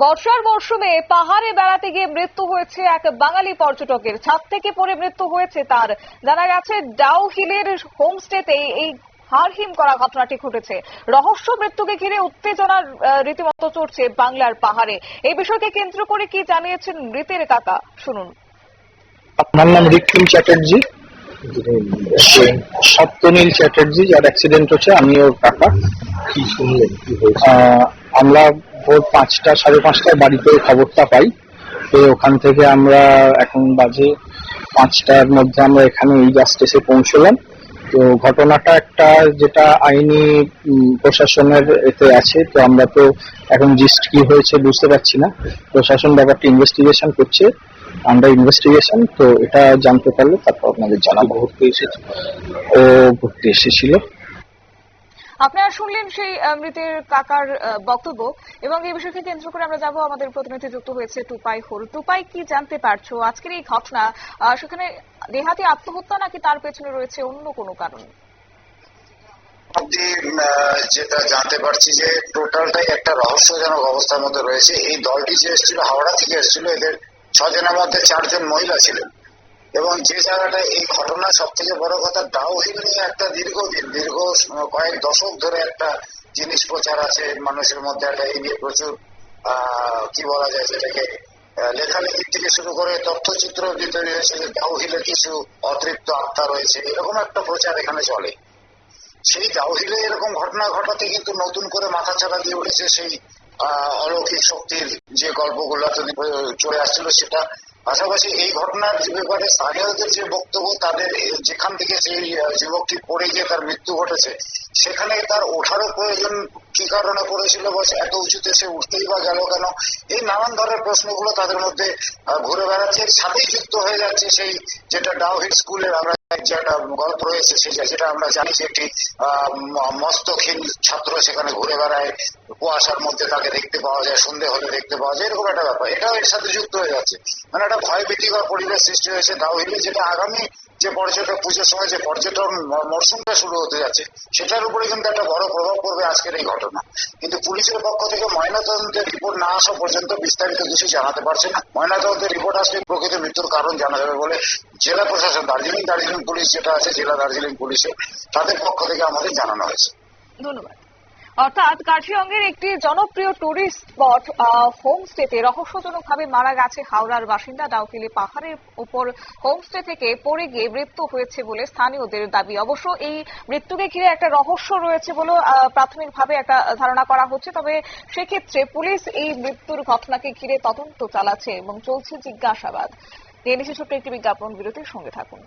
বর্ষার মরশুমে পাহাড়ে বেড়াতে গিয়ে মৃত্যু হয়েছে এক বাঙালি পর্যটকের। ছাদ থেকে পড়ে মৃত্যু হয়েছে তার। জানা গেছে ডাউ হিলের হোমস্টেতে এই হারহিম করা ঘটনাটি ঘটেছে। রহস্য মৃত্যুকে ঘিরে উত্তেজনার রীতিমতো চড়ছে বাংলার পাহাড়ে। এই বিষয়কে কেন্দ্র করে কি জানিয়েছেন মৃতের কাকা? শুনুন। আপনার নাম রিক্ষিম চ্যাটার্জি। সপ্তনীল চ্যাটার্জি যার অ্যাক্সিডেন্ট হচ্ছে আমি ওর কাকা। কি শুনলেন? কি হয়েছে? আমরা ভোর পাঁচটা সাড়ে পাঁচটায় বাড়িতে খবরটা পাই। তো ওখান থেকে আমরা এখন বাজে পাঁচটার মধ্যে আমরা এখানে এই জাস্ট এসে পৌঁছলাম। তো ঘটনাটা একটা যেটা আইনি প্রশাসনের এতে আছে। তো আমরা তো এখন জিস্ট কি হয়েছে বুঝতে পারছি না। প্রশাসন ব্যাপারটা ইনভেস্টিগেশন করছে। আমরা ইনভেস্টিগেশন তো এটা জানতে পারলে তারপর আপনাদের জানাব। ঘুরতে এসেছে। ও ঘুরতে এসেছিল। আপনারা শুনলেন সেই মৃতের কাকার বক্তব্য এবং এই বিষয়কে কেন্দ্র করে আমরা যাব। আমাদের প্রতিনিধি যুক্ত হয়েছে টুপাই হোল। টুপাই, কি জানতে পারছ? আজকের এই ঘটনা সেখানে দেহাতি আত্মহত্যা নাকি তার পেছনে রয়েছে অন্য কোনো কারণ? যেটা জানতে পারছি যে টোটালটাই একটা রহস্যজনক অবস্থার মধ্যে রয়েছে। এই দলটি যে এসেছিল, হাওড়া থেকে এসেছিল, এদের ছজনের মধ্যে চারজন মহিলা ছিলেন। এবং যে জায়গাটা এই ঘটনা সব থেকে বড় কথা ডাউহিল নিয়ে একটা দীর্ঘদিন, দীর্ঘ কয়েক দশক ধরে একটা জিনিস প্রচার আছে, মানুষের মধ্যে একটা এই নিয়ে প্রচুর কি বলা যায় সেটাকে লেখালেখির থেকে শুরু করে তথ্যচিত্র তৈরি হয়েছে, যে ডাউহিলে কিছু অতৃপ্ত আত্মা রয়েছে, এরকম একটা প্রচার এখানে চলে। সেই ডাউহিলে এরকম ঘটনা ঘটাতে কিন্তু নতুন করে মাথা চাড়া দিয়ে উঠেছে সেই অলৌকিক শক্তির যে গল্পগুলো এতদিন চলে আসছিল সেটা। পাশাপাশি এই ঘটনার যে ব্যাপারে স্থানীয়দের যে বক্তব্য, তাদের যেখান থেকে সেই যুবকটি পড়ে গিয়ে তার মৃত্যু ঘটেছে, সেখানে তার ওঠারও প্রয়োজন কি কারণে পড়েছিল বা এত উঁচুতে সে উঠতেই বা গেল কেন, এই নানান ধরনের প্রশ্নগুলো তাদের মধ্যে ঘুরে বেড়াচ্ছে। সাথেই যুক্ত হয়ে যাচ্ছে সেই যেটা ডাউহিল স্কুলের আমরা যে গল্প রয়েছে যেটা আমরা জানি যে একটি মস্তকহীন ছাত্র সেখানে ঘুরে বেড়ায়, কুয়াশার মধ্যে তাকে দেখতে পাওয়া যায়, সন্ধে হলে দেখতে পাওয়া যায়, এরকম একটা ব্যাপার। এটাও এর সাথে যুক্ত হয়ে যাচ্ছে। মানে একটা ভয় ভীতিকর পরিবেশ সৃষ্টি হয়েছে দাউহিলে যেটা আগামী যে পর্যটক পুজোর সময় যে পর্যটন মরশুমটা শুরু হতে যাচ্ছে, সেটার উপরে কিন্তু একটা বড় প্রভাব পড়বে আজকের এই ঘটনা। কিন্তু পুলিশের পক্ষ থেকে ময়নাতদন্তের রিপোর্ট না আসা পর্যন্ত বিস্তারিত কিছু জানাতে পারছে না। ময়নাতদন্তের রিপোর্ট আসলে প্রকৃতির মৃত্যুর কারণ জানা যাবে বলে জেলা প্রশাসন, দার্জিলিং দার্জিলিং পুলিশ যেটা আছে, জেলা দার্জিলিং পুলিশে তাদের পক্ষ থেকে আমাদের জানানো হয়েছে। ধন্যবাদ। অর্থাৎ কার্শিয়ঙ্গের একটি জনপ্রিয় টুরিস্ট স্পট হোমস্টেতে রহস্যজনকভাবে মারা গেছে হাওড়ার বাসিন্দা ডাউকিলি পাহাড়ের উপর হোমস্টে থেকে পড়ে গিয়ে মৃত্যু হয়েছে বলে স্থানীয়দের দাবি। অবশ্য এই মৃত্যুকে ঘিরে একটা রহস্য রয়েছে বলে আহ, প্রাথমিকভাবে একটা ধারণা করা হচ্ছে। তবে সেক্ষেত্রে পুলিশ এই মৃত্যুর ঘটনাকে ঘিরে তদন্ত চালাচ্ছে এবং চলছে জিজ্ঞাসাবাদ। নিয়ে ছোট্ট একটি বিজ্ঞাপন বিরতির সঙ্গে থাকুন।